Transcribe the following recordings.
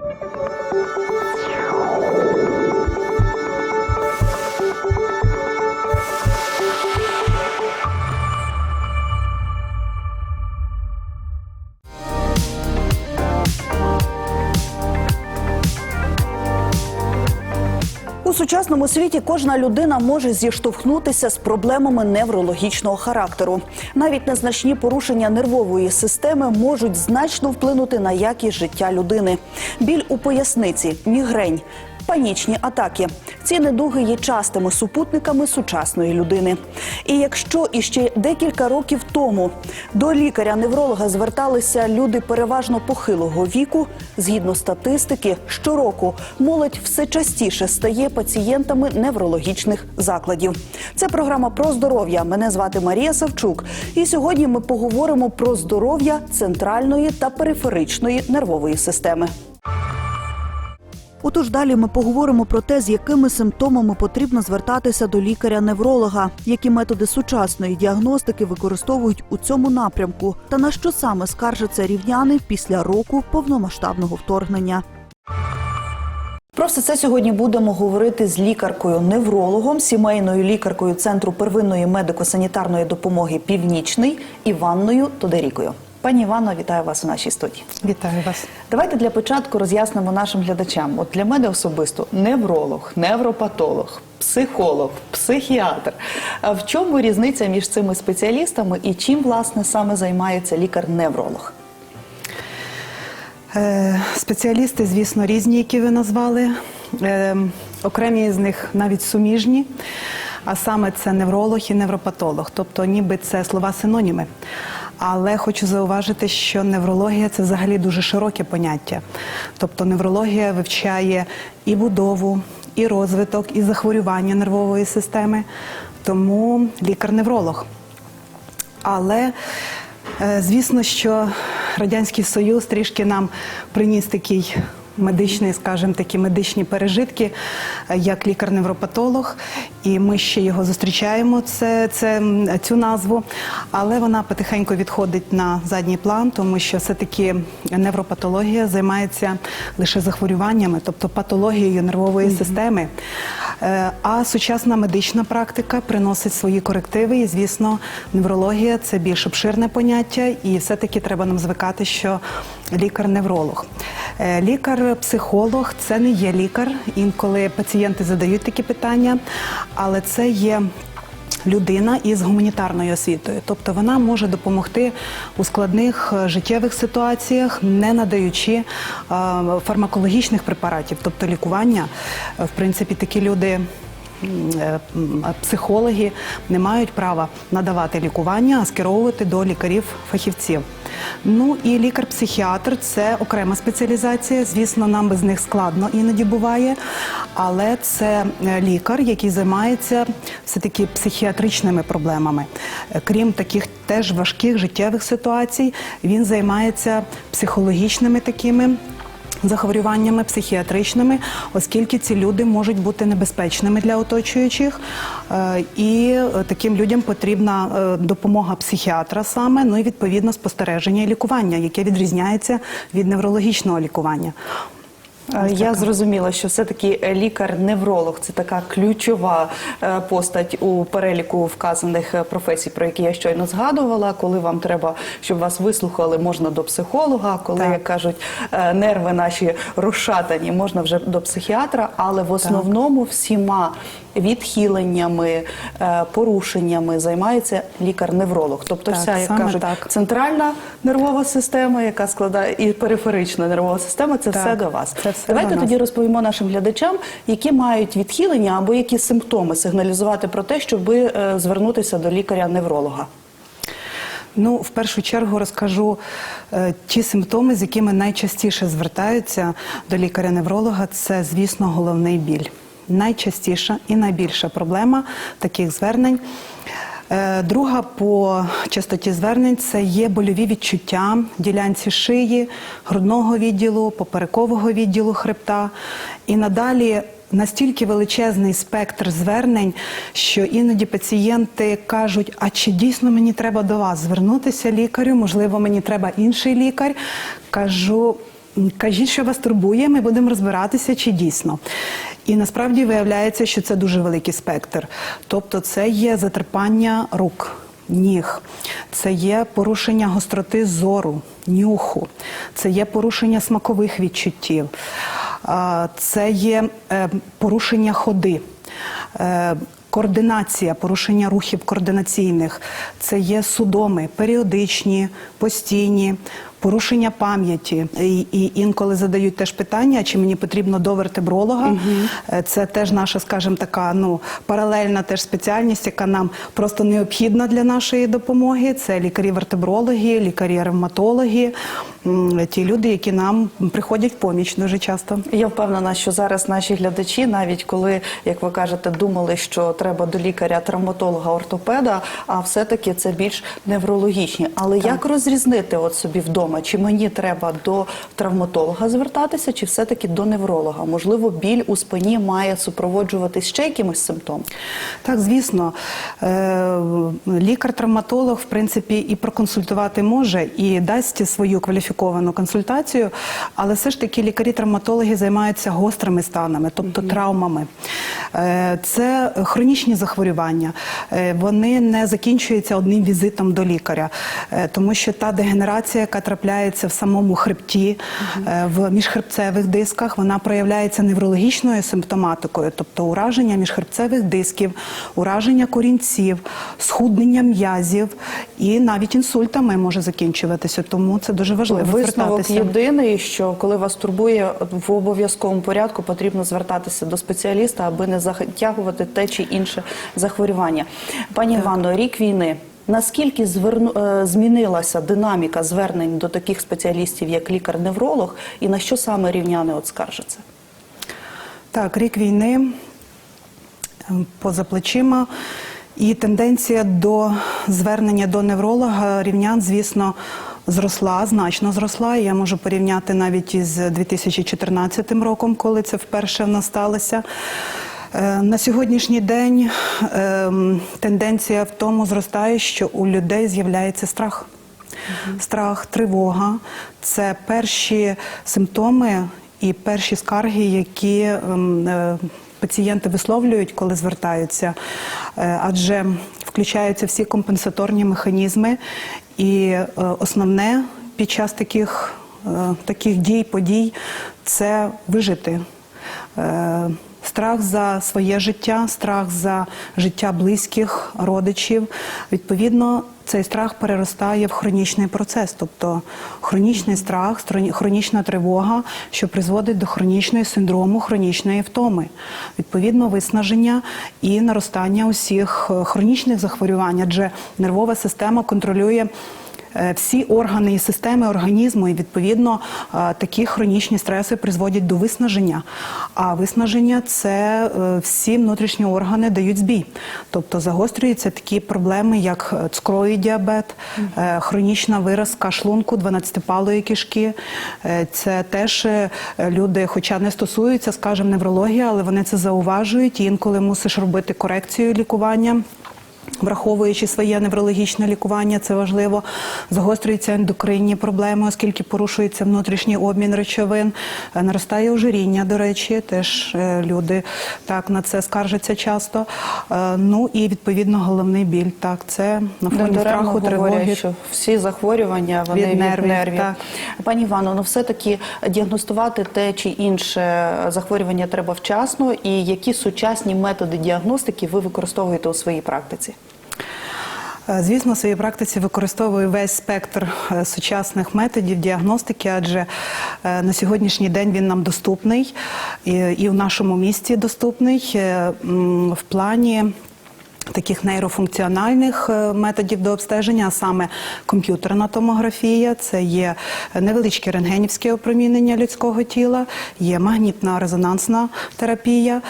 У сучасному світі кожна людина може зіштовхнутися з проблемами неврологічного характеру. Навіть незначні порушення нервової системи можуть значно вплинути на якість життя людини. Біль у поясниці, мігрень. Панічні атаки. Ці недуги є частими супутниками сучасної людини. І якщо іще декілька років тому до лікаря-невролога зверталися люди переважно похилого віку, згідно статистики, щороку молодь все частіше стає пацієнтами неврологічних закладів. Це програма про здоров'я. Мене звати Марія Савчук. І сьогодні ми поговоримо про здоров'я центральної та периферичної нервової системи. Отож далі ми поговоримо про те, з якими симптомами потрібно звертатися до лікаря-невролога, які методи сучасної діагностики використовують у цьому напрямку, та на що саме скаржаться рівняни після року повномасштабного вторгнення. Про все це сьогодні будемо говорити з лікаркою-неврологом, сімейною лікаркою Центру первинної медико-санітарної допомоги Північний Іванною Тодерікою. Пані Івано, вітаю вас у нашій студії. Вітаю вас. Давайте для початку роз'яснимо нашим глядачам. От для мене особисто невролог, невропатолог, психолог, психіатр. В чому різниця між цими спеціалістами і чим власне саме займається лікар-невролог? Е, спеціалісти, звісно, різні, які ви назвали. Е, окремі з них навіть суміжні. А саме це невролог і невропатолог, тобто ніби це слова синоніми. Але хочу зауважити, що неврологія це взагалі дуже широке поняття. Тобто неврологія вивчає і будову, і розвиток, і захворювання нервової системи. Тому лікар-невролог. Але е, звісно, що Радянський Союз трішки нам приніс такий медичний, скажімо, такі медичні пережитки, е, як лікар-невропатолог, і ми ще його зустрічаємо. Це, це цю назву, але вона потихеньку відходить на задній план, тому що все-таки невропатологія займається лише захворюваннями, тобто патологією нервової системи. Е, А сучасна медична практика приносить свої корективи, і звісно, неврологія це більш обширне поняття, і все-таки треба нам звикати, що лікар-невролог. Е, Лікар-психолог це не є лікар. Інколи пацієнти задають такі питання, але це є. Людина із гуманітарною освітою, тобто вона може допомогти у складних е, життєвих ситуаціях, не надаючи е, фармакологічних препаратів, тобто лікування. Е, В принципі, такі люди. Е, Психологи не мають права надавати лікування, а скеровувати до лікарів-фахівців. Ну і лікар-психіатр це окрема спеціалізація. Звісно, нам без них складно іноді буває, але це е, лікар, який займається все-таки психіатричними проблемами. Е, Крім таких теж важких життєвих ситуацій, він займається психологічними такими. Захворюваннями психіатричними, оскільки ці люди можуть бути небезпечними для оточуючих, Е, і е, таким людям потрібна е, допомога психіатра саме, ну і відповідно спостереження і лікування, яке відрізняється від неврологічного лікування. Я зрозуміла, що все-таки лікар-невролог це така ключова е, постать у переліку вказаних е, професій, про які я щойно згадувала. Коли вам треба, щоб вас вислухали, можна до психолога. Коли, Так. як кажуть, е, нерви наші розшатані, можна вже до психіатра, але в основному всіма відхиленнями, порушеннями займається лікар-невролог. Тобто, Так, вся як кажуть, так. центральна нервова система, яка складає і периферична нервова система, це Так, все до вас. це Давайте тоді розповімо нашим глядачам, які мають відхилення або які симптоми сигналізувати про те, щоб е, звернутися до лікаря-невролога. Ну, в першу чергу розкажу е, ті симптоми, з якими найчастіше звертаються до лікаря-невролога. Це, звісно, головний біль. Найчастіша і найбільша проблема таких звернень. Е, Друга по частоті звернень це є больові відчуття ділянці шиї, грудного відділу, поперекового відділу хребта. І надалі настільки величезний спектр звернень, що іноді пацієнти кажуть: а чи дійсно мені треба до вас звернутися лікарю? Можливо, мені треба інший лікар. Кажу. кажіть, що вас турбує, ми будемо розбиратися, чи дійсно. І насправді виявляється, що це дуже великий спектр. Тобто, це є затерпання рук. Ніг, це є порушення гостроти зору, нюху, це є порушення смакових відчуттів, це є е, порушення ходи, е, координація, порушення рухів координаційних, це є судоми, періодичні, постійні. Порушення пам'яті і, і інколи задають теж питання, чи мені потрібно до вертебролога. Е, Це теж наша, скажімо, така ну паралельна теж спеціальність, яка нам просто необхідна для нашої допомоги. Це лікарі-вертебрологи, лікарі-ревматологи, ті люди, які нам приходять в поміч дуже часто. Я впевнена, що зараз наші глядачі, навіть коли, як ви кажете, думали, що треба до лікаря, травматолога, ортопеда, а все-таки це більш неврологічні. Але як розрізнити от собі вдома, чи мені треба до травматолога звертатися, чи все-таки до невролога? Можливо, біль у спині має супроводжуватись ще якимось симптомом? Так, звісно, Е, лікар-травматолог, в принципі, і проконсультувати може, і дасть свою кваліфіковану консультацію, але все ж таки лікарі-травматологи займаються гострими станами, тобто травмами. Е, Це хронічні захворювання. Е, Вони не закінчуються одним візитом до лікаря, тому що та дегенерація, яка трапляється в самому хребті, е, в міжхребцевих дисках, вона проявляється неврологічною симптоматикою, тобто ураження міжхребцевих дисків, ураження корінців, схуднення м'язів і навіть інсультами може закінчуватися. Тому це дуже важливо Висновок єдиний, що коли вас турбує в обов'язковому порядку, потрібно звертатися до спеціаліста, аби не затягувати те чи інше захворювання. Пані Івано, рік війни. Наскільки зверну, е, змінилася динаміка звернень до таких спеціалістів, як лікар-невролог, і на що саме рівняни от скаржаться? Так, рік війни ем, поза плечима. І тенденція до звернення до невролога рівнян, звісно, зросла, значно зросла. Я можу порівняти навіть із 2014 роком, коли це вперше в нас сталося. Е, На сьогоднішній день ем, тенденція в тому зростає, що у людей з'являється страх. Страх, тривога це перші симптоми і перші скарги, які ем, е, пацієнти висловлюють, коли звертаються, Е, адже включаються всі компенсаторні механізми, і основне під час таких, таких дій, подій це вижити. Е, Страх за своє життя, страх за життя близьких, родичів. Відповідно, цей страх переростає в хронічний процес, тобто хронічний страх, хронічна тривога, що призводить до хронічної синдрому, хронічної втоми. Відповідно, виснаження і наростання усіх е, хронічних захворювань, адже нервова система контролює. Е, Всі органи і системи організму, і відповідно е, такі хронічні стреси призводять до виснаження. А виснаження це е, всі внутрішні органи дають збій. Тобто загострюються такі проблеми, як цукровий діабет, хронічна виразка шлунку 12-палої кишки. Це теж люди, хоча не стосуються, скажімо, неврології, але вони це зауважують. І інколи мусиш робити корекцію лікування. Враховуючи своє неврологічне лікування, це важливо. Загострюються ендокринні проблеми, оскільки порушується внутрішній обмін речовин. Е, Наростає ожиріння, до речі, теж е, люди так на це скаржаться часто. Е, Ну і відповідно головний біль. Так, це на фоні Недаремно страху, тривоги. що всі захворювання вони Від від нервів, нервів. так. Пані Івано, ну все-таки діагностувати те чи інше захворювання треба вчасно. І які сучасні методи діагностики ви використовуєте у своїй практиці? Е, Звісно, в своїй практиці використовую весь спектр е, сучасних методів діагностики, адже е, на сьогоднішній день він нам доступний і, в нашому місті доступний в плані. Таких нейрофункціональних методів до обстеження, а саме комп'ютерна томографія, це є невеличке рентгенівське опромінення людського тіла, є магнітна резонансна терапія.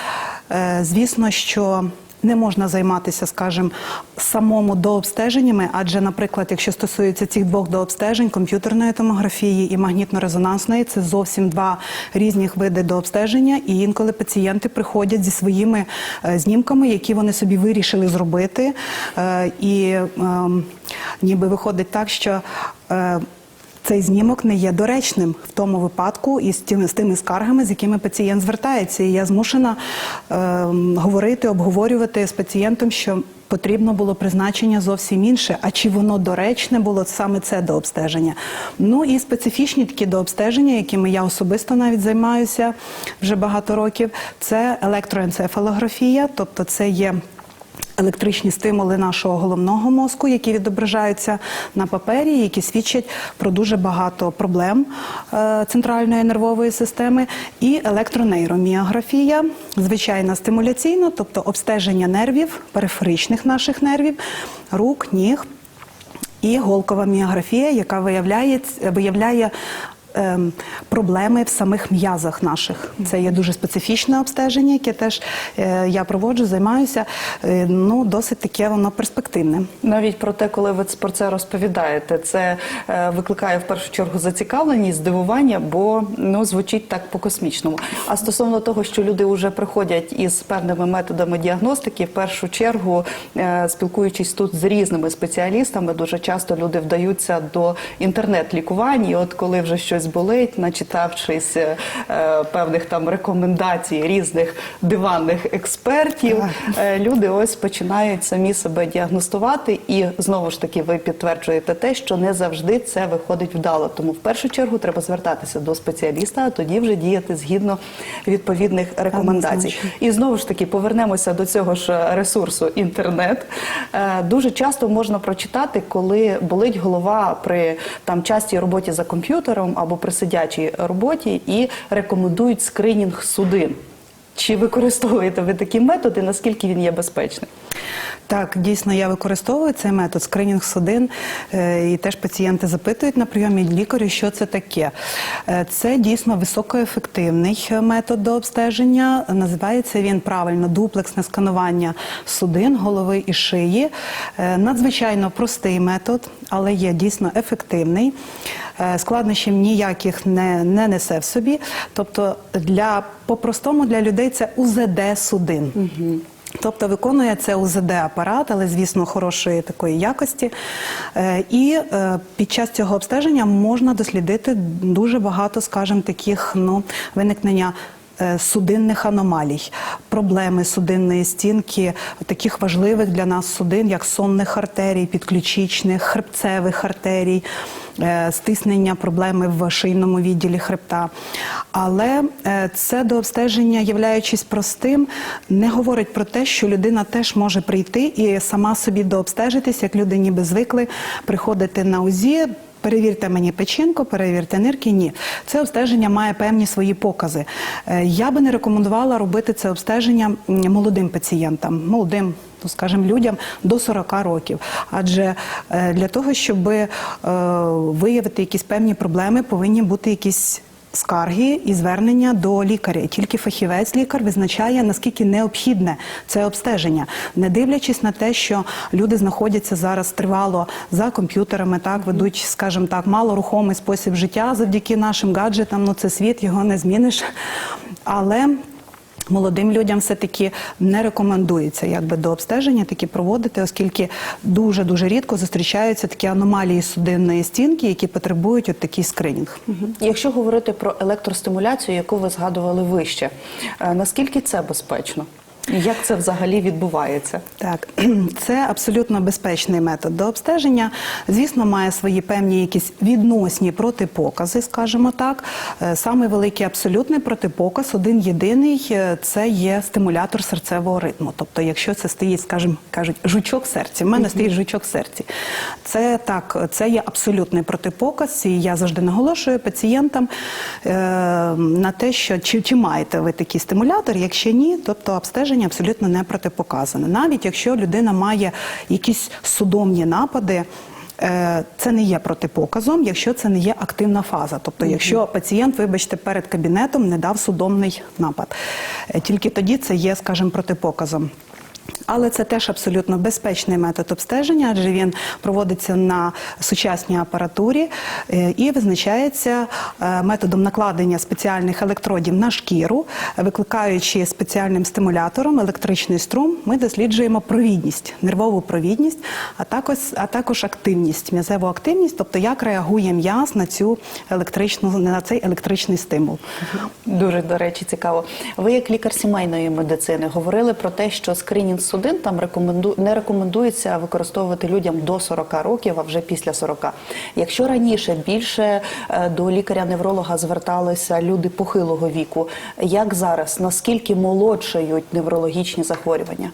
Звісно, що не можна займатися, скажімо, самому дообстеженнями, адже, наприклад, якщо стосується цих двох дообстежень, комп'ютерної томографії і магнітно-резонансної, це зовсім два різних види дообстеження. І інколи пацієнти приходять зі своїми е, знімками, які вони собі вирішили зробити. Е, І ем, ніби виходить так, що е, цей знімок не є доречним в тому випадку і з тими, з тими скаргами, з якими пацієнт звертається. І я змушена е, говорити, обговорювати з пацієнтом, що потрібно було призначення зовсім інше. А чи воно доречне було саме це до обстеження? Ну і специфічні такі до обстеження, якими я особисто навіть займаюся вже багато років, це електроенцефалографія, тобто це є. Електричні стимули нашого головного мозку, які відображаються на папері, які свідчать про дуже багато проблем е, центральної нервової системи, і електронейроміографія, звичайна стимуляційна, тобто обстеження нервів, периферичних наших нервів, рук, ніг, і голкова міографія, яка виявляє, виявляє проблеми в самих м'язах наших. Це є дуже специфічне обстеження, яке теж е, я проводжу, займаюся. Е, ну, досить таке воно перспективне. Навіть про те, коли ви про це розповідаєте, це е, викликає в першу чергу зацікавленість, здивування, бо ну звучить так по-космічному. А стосовно того, що люди вже приходять із певними методами діагностики, в першу чергу, спілкуючись тут з різними спеціалістами, дуже часто люди вдаються до інтернет-лікувань. І от коли вже щось болить, начитавшись е, е, певних там рекомендацій різних диванних експертів, е, люди ось починають самі себе діагностувати, і знову ж таки ви підтверджуєте те, що не завжди це виходить вдало. Тому в першу чергу треба звертатися до спеціаліста, а тоді вже діяти згідно відповідних рекомендацій. І знову ж таки повернемося до цього ж ресурсу інтернет. Е, Дуже часто можна прочитати, коли болить голова при там частій роботі за комп'ютером або при сидячій роботі, і рекомендують скринінг судин. Чи використовуєте ви такі методи? Наскільки він є безпечним? Так, дійсно, я використовую цей метод скринінг судин, е, і теж пацієнти запитують на прийомі лікарю, що це таке. Е, Це дійсно високоефективний метод до обстеження. Називається він правильно дуплексне сканування судин, голови і шиї. Е, Надзвичайно простий метод, але є дійсно ефективний. Складнощів ніяких не, не несе в собі. Тобто, для по-простому для людей це УЗД судин. Тобто виконує це УЗД-апарат, але звісно хорошої такої якості. Е, І е, під час цього обстеження можна дослідити дуже багато, скажімо, таких ну, виникнення. Е, Судинних аномалій, проблеми судинної стінки, таких важливих для нас судин, як сонних артерій, підключичних, хребцевих артерій, е, стиснення проблеми в шийному відділі хребта. Але е, це до обстеження, являючись простим, не говорить про те, що людина теж може прийти і сама собі дообстежитись, як люди ніби звикли приходити на УЗІ. Перевірте мені печінку, перевірте нирки. Ні, це обстеження має певні свої покази. Е, Я би не рекомендувала робити це обстеження молодим пацієнтам, молодим, ну скажімо, людям до 40 років. Адже е, для того, щоб е, виявити якісь певні проблеми, повинні бути якісь скарги і звернення до лікаря. Тільки фахівець лікар визначає, наскільки необхідне це обстеження, не дивлячись на те, що люди знаходяться зараз тривало за комп'ютерами, так ведуть, скажімо так, малорухомий спосіб життя завдяки нашим гаджетам. Ну це світ, його не зміниш. Але Молодим людям все-таки не рекомендується якби до обстеження такі проводити, оскільки дуже дуже рідко зустрічаються такі аномалії судинної стінки, які потребують от такий скринінг. Якщо говорити про електростимуляцію, яку ви згадували вище, е, наскільки це безпечно? Як це взагалі відбувається? Так, це абсолютно безпечний метод до обстеження. Звісно, має свої певні якісь відносні протипокази, скажімо так. Е, Самий великий абсолютний протипоказ, один єдиний, е, це є стимулятор серцевого ритму. Тобто, якщо це стоїть, скажімо, кажуть, жучок серці. в мене стоїть жучок серці. Це так, це є абсолютний протипоказ, і я завжди наголошую пацієнтам е, на те, що чи, чи маєте ви такий стимулятор, якщо ні, тобто обстеження абсолютно не протипоказане. Навіть якщо людина має якісь судомні напади. е, Це не є протипоказом, якщо це не є активна фаза. Тобто, якщо пацієнт, вибачте, перед кабінетом не дав судомний напад, Е, тільки тоді це є, скажімо, протипоказом. Але це теж абсолютно безпечний метод обстеження, адже він проводиться на сучасній апаратурі е, і визначається е, методом накладення спеціальних електродів на шкіру, викликаючи спеціальним стимулятором електричний струм, ми досліджуємо провідність, нервову провідність, а також, а також активність, м'язеву активність, тобто як реагує м'яз на цю електричну на цей електричний стимул. Дуже до речі, цікаво. Ви, як лікар сімейної медицини, говорили про те, що скринінг судин там рекоменду... не рекомендується використовувати людям до 40 років, а вже після 40. Якщо раніше більше е, до лікаря-невролога зверталися люди похилого віку, як зараз наскільки молодшають неврологічні захворювання?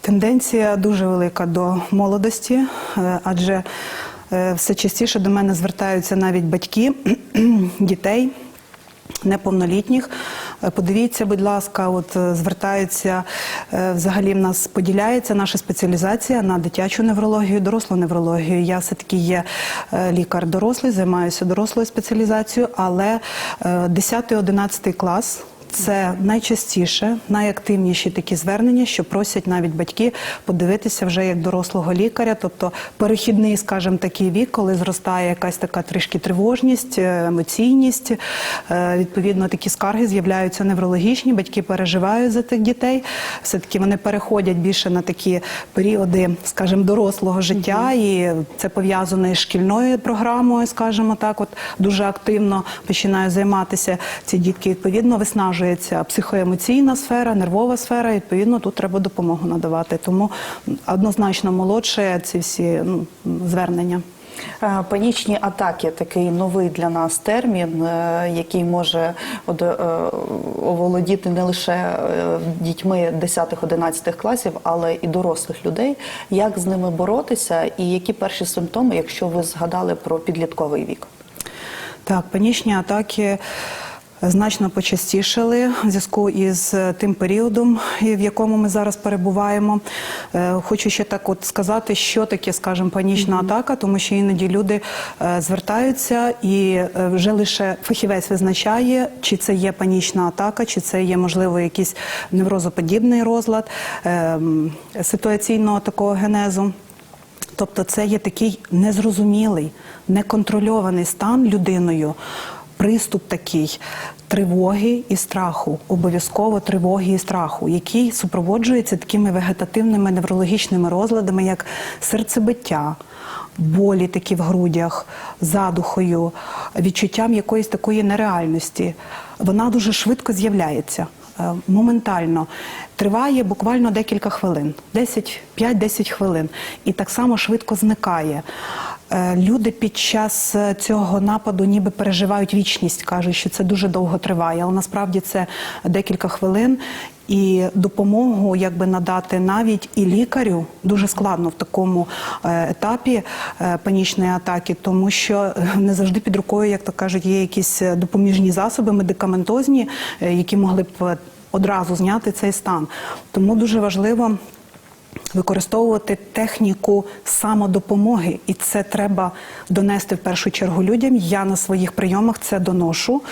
Тенденція дуже велика до молодості, е, адже е, все частіше до мене звертаються навіть батьки дітей. Неповнолітніх, подивіться, будь ласка, от е, звертаються е, взагалі в нас поділяється наша спеціалізація на дитячу неврологію, дорослу неврологію. Я все таки є е, лікар дорослий, займаюся дорослою спеціалізацією, але 10-11 клас. Це найчастіше, найактивніші такі звернення, що просять навіть батьки подивитися вже як дорослого лікаря, тобто перехідний, скажімо, такий вік, коли зростає якась така трішки тривожність, е, емоційність. Е, Відповідно, такі скарги з'являються неврологічні. Батьки переживають за тих дітей. Все таки вони переходять більше на такі періоди, скажімо, дорослого життя, і це пов'язано із шкільною програмою, скажімо так, от дуже активно починають займатися ці дітки. Відповідно, виснажується психоемоційна сфера, нервова сфера. Відповідно, тут треба допомогу надавати. Тому однозначно молодше ці всі ну, звернення. Е, Панічні атаки такий новий для нас термін, е, який може е, оволодіти не лише дітьми 10-11 класів, але і дорослих людей. Як з ними боротися, і які перші симптоми, якщо ви згадали про підлітковий вік? Так, панічні атаки. Значно почастішали в зв'язку із е, тим періодом, в якому ми зараз перебуваємо. Е, Хочу ще так от сказати, що таке, скажімо, панічна атака, тому що іноді люди е, звертаються і вже лише фахівець визначає, чи це є панічна атака, чи це є можливо якийсь неврозоподібний розлад ситуаційного такого генезу. Тобто це є такий незрозумілий, неконтрольований стан людиною, приступ такий тривоги і страху, обов'язково тривоги і страху, який супроводжується такими вегетативними неврологічними розладами, як серцебиття. Болі такі в грудях, задухою, відчуттям якоїсь такої нереальності. Вона дуже швидко з'являється, е, моментально. Триває буквально декілька хвилин, 10, 5-10 хвилин, і так само швидко зникає. Е, Люди під час е, цього нападу ніби переживають вічність, кажуть, що це дуже довго триває, але насправді це декілька хвилин. І допомогу якби надати навіть і лікарю дуже складно в такому е, етапі панічної атаки, тому що не завжди під рукою, як то кажуть, є якісь допоміжні засоби медикаментозні, які могли б одразу зняти цей стан. Тому дуже важливо використовувати техніку самодопомоги, і це треба донести в першу чергу людям. Я на своїх прийомах це доношу.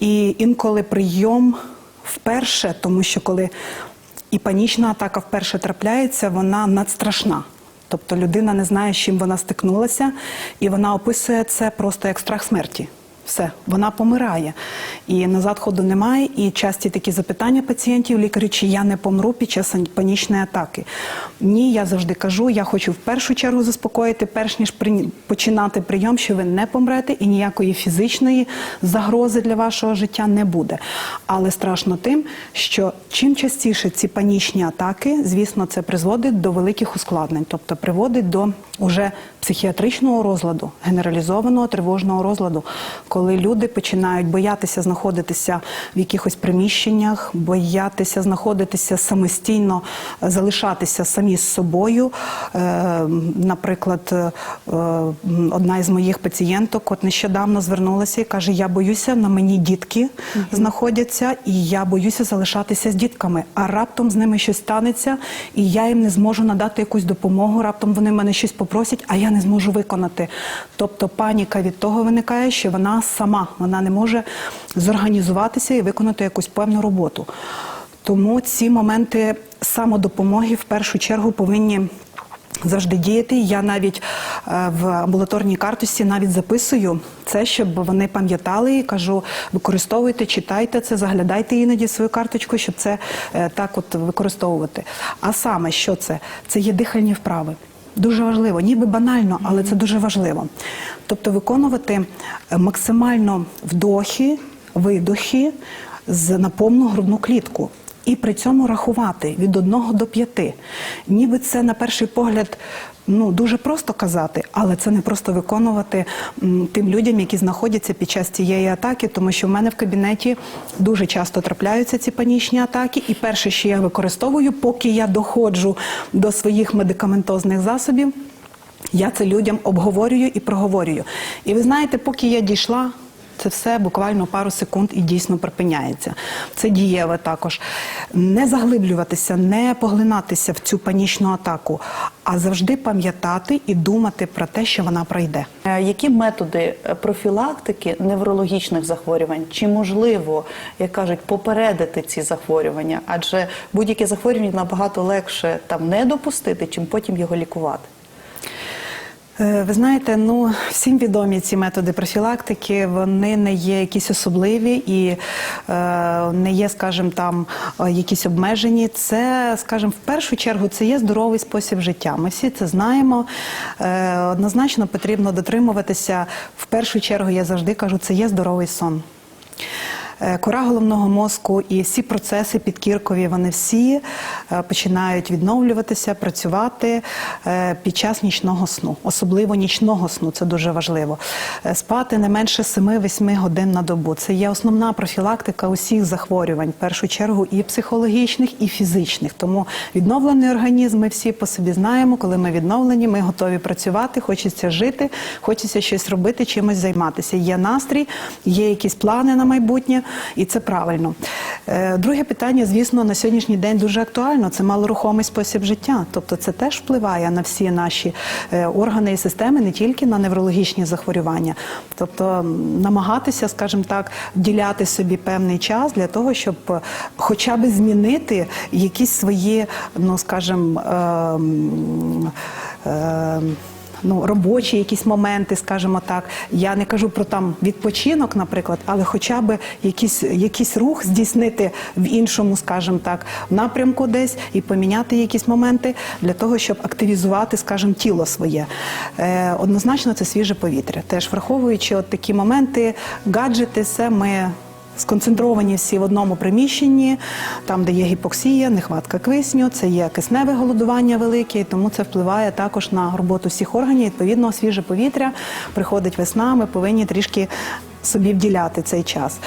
І інколи прийом вперше, тому що коли і панічна атака вперше трапляється, вона надстрашна. Тобто людина не знає, з чим вона стикнулася, і вона описує це просто як страх смерті. Все, вона помирає. І назад ходу немає. І часті такі запитання пацієнтів лікарю, чи я не помру під час панічної атаки. Ні, я завжди кажу, я хочу в першу чергу заспокоїти, перш ніж прийня- починати прийом, що ви не помрете і ніякої фізичної загрози для вашого життя не буде. Але страшно тим, що чим частіше ці панічні атаки, звісно, це призводить до великих ускладнень, тобто приводить до уже психіатричного розладу, генералізованого тривожного розладу, коли люди починають боятися знаходитися в якихось приміщеннях, боятися знаходитися самостійно, залишатися самі з собою. Е, Наприклад, е, одна із моїх пацієнток от нещодавно звернулася і каже: Я боюся, на мені дітки знаходяться, і я боюся залишатися з дітками. А раптом з ними щось станеться, і я їм не зможу надати якусь допомогу. Раптом вони мене щось попросять, а я не зможу виконати. Тобто паніка від того виникає, що вона сама вона не може зорганізуватися і виконати якусь певну роботу. Тому ці моменти самодопомоги в першу чергу повинні. Завжди діяти. Я навіть е, в амбулаторній карточці навіть записую це, щоб вони пам'ятали і кажу, використовуйте, читайте це, заглядайте іноді свою карточку, щоб це е, так от використовувати. А саме що це? Це є дихальні вправи. Дуже важливо, ніби банально, але це дуже важливо. Тобто виконувати е, максимально вдохи, видохи з на повну грудну клітку. І при цьому рахувати від 1 до 5. Ніби це на перший погляд ну дуже просто казати, але це не просто виконувати тим людям, які знаходяться під час цієї атаки, тому що в мене в кабінеті дуже часто трапляються ці панічні атаки. І перше, що я використовую, поки я доходжу до своїх медикаментозних засобів. Я це людям обговорюю і проговорюю. І ви знаєте, поки я дійшла, це все буквально пару секунд і дійсно припиняється. Це дієве також. Не заглиблюватися, не поглинатися в цю панічну атаку, а завжди пам'ятати і думати про те, що вона пройде. Е, Які методи профілактики неврологічних захворювань? Чи можливо, як кажуть, попередити ці захворювання? Адже будь-яке захворювання набагато легше там не допустити, чим потім його лікувати. Е, Ви знаєте, ну всім відомі ці методи профілактики. Вони не є якісь особливі і е, не є, скажімо, там е, якісь обмежені. Це, скажімо, в першу чергу це є здоровий спосіб життя. Ми всі це знаємо. Е, однозначно потрібно дотримуватися. В першу чергу я завжди кажу, це є здоровий сон. Е, Кора головного мозку і всі процеси підкіркові, вони всі е, починають відновлюватися, працювати е, під час нічного сну, особливо нічного сну, це дуже важливо. Спати не менше 7-8 годин на добу. Це є основна профілактика усіх захворювань, в першу чергу і психологічних, і фізичних. Тому відновлений організм ми всі по собі знаємо, коли ми відновлені, ми готові працювати, хочеться жити, хочеться щось робити, чимось займатися. Є настрій, є якісь плани на майбутнє, і це правильно. Е, Друге питання, звісно, на сьогоднішній день дуже актуально. Це малорухомий спосіб життя. Тобто це теж впливає на всі наші е, органи і системи, не тільки на неврологічні захворювання. Тобто намагатися, скажімо так, вділяти собі певний час для того, щоб е, хоча б змінити якісь свої, ну скажімо, ем, ем, ну, робочі якісь моменти, скажімо так. Я не кажу про там відпочинок, наприклад, але хоча б якийсь, якийсь рух здійснити в іншому, скажімо так, напрямку десь і поміняти якісь моменти для того, щоб активізувати, скажімо, тіло своє. Е, однозначно, це свіже повітря. Теж враховуючи от такі моменти, гаджети, все ми. Сконцентровані всі в одному приміщенні, там, де є гіпоксія, нехватка кисню, це є кисневе голодування велике, тому це впливає також на роботу всіх органів. Відповідно, свіже повітря приходить весна. Ми повинні трішки собі вділяти цей час.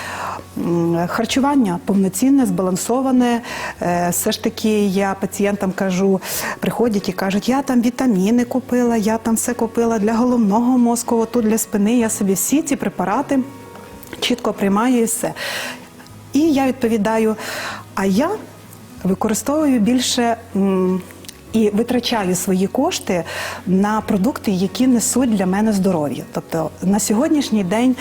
Харчування повноцінне, збалансоване. Е, Все ж таки, я пацієнтам кажу, приходять і кажуть, я там вітаміни купила, я там все купила для головного мозку, отут для спини. Я собі всі ці препарати чітко приймаю все. І я відповідаю: а я використовую більше. м, І витрачаю свої кошти на продукти, які несуть для мене здоров'я. Тобто на сьогоднішній день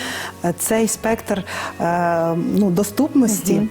е, цей спектр е, ну, доступності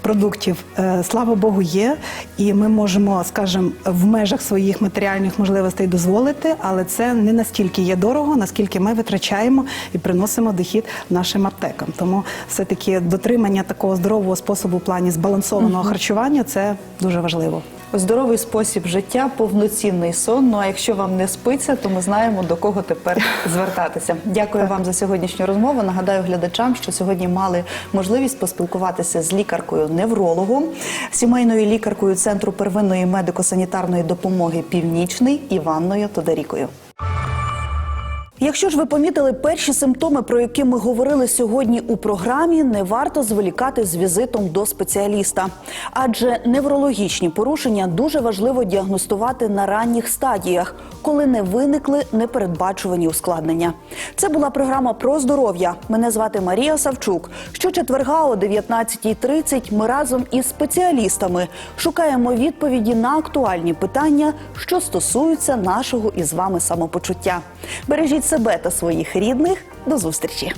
продуктів, е, слава Богу, є, і ми можемо, скажімо, в межах своїх матеріальних можливостей дозволити, але це не настільки є дорого, наскільки ми витрачаємо і приносимо дохід нашим аптекам. Тому все-таки дотримання такого здорового способу в плані збалансованого харчування це дуже важливо. Здоровий спосіб життя, повноцінний сон. Ну а якщо вам не спиться, то ми знаємо до кого тепер звертатися. Дякую вам за сьогоднішню розмову. Нагадаю глядачам, що сьогодні мали можливість поспілкуватися з лікаркою-неврологом, сімейною лікаркою Центру первинної медико-санітарної допомоги Північний Іванною Тодорікою. Якщо ж ви помітили перші симптоми, про які ми говорили сьогодні у програмі, не варто зволікати з візитом до спеціаліста, адже неврологічні порушення дуже важливо діагностувати на ранніх стадіях, коли не виникли непередбачувані ускладнення. Це була програма про здоров'я. Мене звати Марія Савчук. Щочетверга о 19.30 ми разом із спеціалістами шукаємо відповіді на актуальні питання, що стосуються нашого із вами самопочуття. Бережіть себе та своїх рідних. До зустрічі!